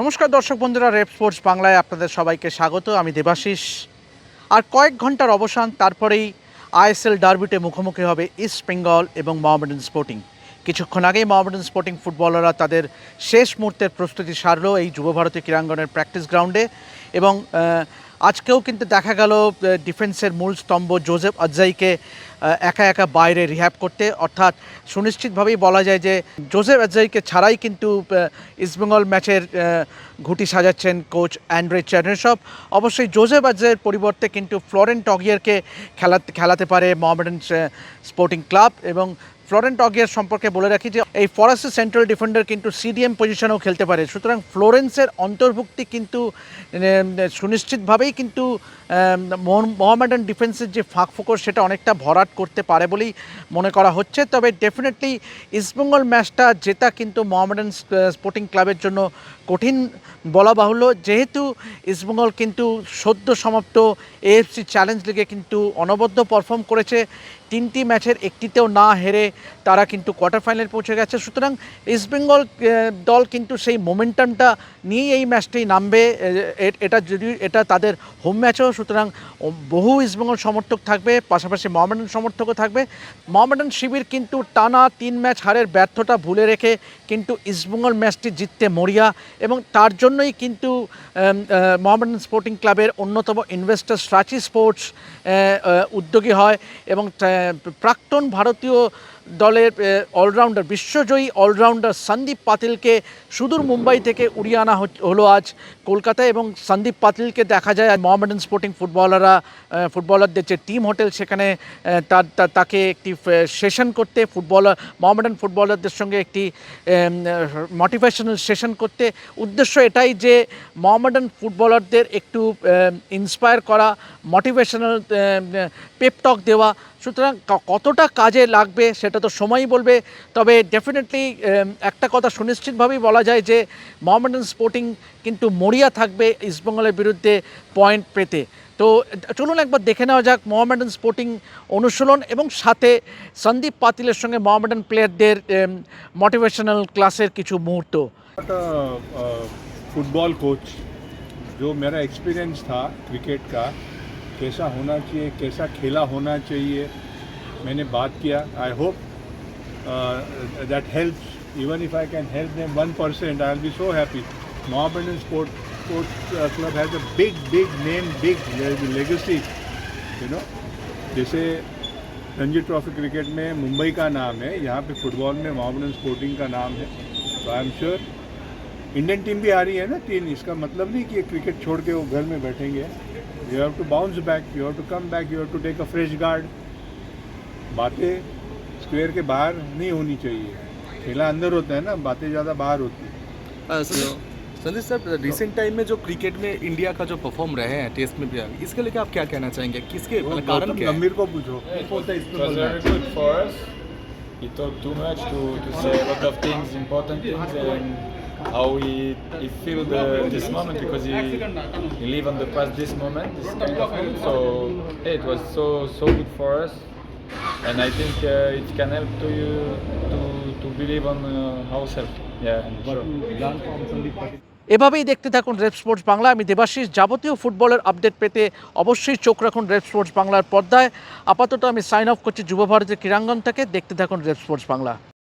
নমস্কার দর্শক বন্ধুরা, রেপ স্পোর্টস বাংলায় আপনাদের সবাইকে স্বাগত। আমি দেবাশিস। আর কয়েক ঘণ্টার অবসান, তারপরেই আইএসএল ডার্বিতে মুখোমুখি হবে ইস্ট বেঙ্গল এবং মোহামেডান স্পোর্টিং। কিছুক্ষণ আগেই মোহামেডান স্পোর্টিং ফুটবলাররা তাদের শেষ মুহূর্তের প্রস্তুতি সারল এই যুবভারতী ক্রীড়াঙ্গনের প্র্যাকটিস গ্রাউন্ডে এবং আজকেও কিন্তু দেখা গেল ডিফেন্সের মূল স্তম্ভ জোসেফ আজ্জাইকে একা একা বাইরে রিহ্যাব করতে। অর্থাৎ সুনিশ্চিতভাবেই বলা যায় যে, জোসেফ আজ্জাইকে ছাড়াই কিন্তু ইস্টবেঙ্গল ম্যাচের ঘুটি সাজাচ্ছেন কোচ অ্যান্ড্রে চ্যানেসব অবশ্যই জোসেফ আজ্জাইয়ের পরিবর্তে কিন্তু ফ্লোরেন্ট অগিয়ারকে খেলাতে খেলাতে পারে মোহামেডান স্পোর্টিং ক্লাব এবং ফ্লোরেন্ট অগিয়ার সম্পর্কে বলে রাখি যে এই ফরেস্ট সেন্ট্রাল ডিফেন্ডার কিন্তু সিডিএম পজিশনেও খেলতে পারে। সুতরাং ফ্লোরেন্সের অন্তর্ভুক্তি কিন্তু সুনিশ্চিতভাবেই কিন্তু মোহামেডান ডিফেন্সের যে ফাঁক ফোকর সেটা অনেকটা ভরাট করতে পারে বলেই মনে করা হচ্ছে। তবে ডেফিনেটলি ইস্টবেঙ্গল ম্যাচটা জেতা কিন্তু মোহামেডান স্পোর্টিং ক্লাবের জন্য কঠিন বলা বাহুল্য। যেহেতু ইস্টবেঙ্গল কিন্তু সদ্য সমাপ্ত এএফসি চ্যালেঞ্জ লিগে কিন্তু অনবদ্য পারফর্ম করেছে। তিনটি ম্যাচের একটিতেও না হেরে তারা কিন্তু কোয়ার্টার ফাইনাল পৌঁছে গেছে। সুতরাং ইস্টবেঙ্গল দল কিন্তু সেই মোমেন্টামটা নিয়েই এই ম্যাচটি নামবে। এটা যদি, এটা তাদের হোম ম্যাচও সুতরাং বহু ইস্টবেঙ্গল সমর্থক থাকবে, পাশাপাশি মোহামেডান সমর্থকও থাকবে। মোহামেডান শিবির কিন্তু টানা তিন ম্যাচ হারের ব্যর্থতা ভুলে রেখে কিন্তু ইস্টবেঙ্গল ম্যাচটি জিততে মরিয়া এবং তার জন্যই কিন্তু মোহামেডান স্পোর্টিং ক্লাবের অন্যতম ইনভেস্টার স্ট্রাচি স্পোর্টস উদ্যোগী হয় এবং প্রাক্তন ভারতীয় দলের অলরাউন্ডার, বিশ্বজয়ী অলরাউন্ডার সন্দীপ পাতিলকে সুদূর মুম্বাই থেকে উড়িয়ে আনা হলো আজ কলকাতায় এবং সন্দীপ পাতিলকে দেখা যায় মোহামেডান স্পোর্টিং ফুটবলাররা ফুটবলারদের যে টিম হোটেল সেখানে তার তাকে একটি সেশন করতে, ফুটবলার, মোহামেডান ফুটবলারদের সঙ্গে একটি মোটিভেশনাল সেশন করতে। উদ্দেশ্য এটাই যে মোহামেডান ফুটবলারদের একটু ইন্সপায়ার করা মোটিভেশনাল পেপটক দেওয়া। সুতরাং কতটা কাজে লাগবে সেটা তো সময়ই বলবে তবে ডেফিনেটলি একটা কথা সুনিশ্চিতভাবেই বলা যায় যে মোহামেডান স্পোর্টিং কিন্তু মরিয়া থাকবে ইস্টবেঙ্গলের বিরুদ্ধে পয়েন্ট পেতে তো চলুন একবার দেখে নেওয়া যাক মোহামেডান স্পোর্টিং অনুশীলন এবং সাথে সন্দীপ পাতিলের সঙ্গে মোহামেডান প্লেয়ারদের মোটিভেশনাল ক্লাসের কিছু মুহূর্ত नॉट फुटबॉल कोच जो मेरा एक्सपीरियंस था क्रिकेट का कैसा होना चाहिए कैसा खेला होना चाहिए मैंने बात किया I hope that help even if I can help them one percent I will be so happy Mohammedan sport sports club has a big big name big legacy you know जैसे रणजी ट्रॉफी क्रिकेट में मुंबई का नाम है, यहाँ पे football में Mohammedan sporting का नाम है। तो I am sure Indian team भी आ रही है ना, तीन, इसका मतलब नहीं कि क्रिकेट छोड़ के वो घर में बैठेंगे। You have to bounce back you have to come back you have to take a fresh guard बातें स्क्वायर के बाहर नहीं होनी चाहिए खेला अंदर होता है ना बातें ज़्यादा बाहर होती है संदीप सर रिसेंट टाइम में जो क्रिकेट में इंडिया का जो परफॉर्म रहे हैं टेस्ट में भी इसके लेके आप क्या कहना चाहेंगे किसके मतलब कारण क्या गंभीर को पूछो. He talked too much to, to say a lot of things, important things, and how he, he feel the, this moment because he, he live on the past this moment, this kind of moment. So yeah, it was so so good for us, and I think uh, it can help to you to, to believe on uh, ourselves. Yeah. এভাবেই দেখতে থাকুন rape sports Bangla আমি দেবাশিস যাবতীয় ফুটবলের update পেতে অবশ্যই চোখ রাখুন রেপ স্পোর্টস বাংলার পর্দায় আপাতত আমি সাইন অফ করছি যুব ভারতের ক্রীড়াঙ্গন থেকে দেখতে থাকুন রেপ স্পোর্টস বাংলা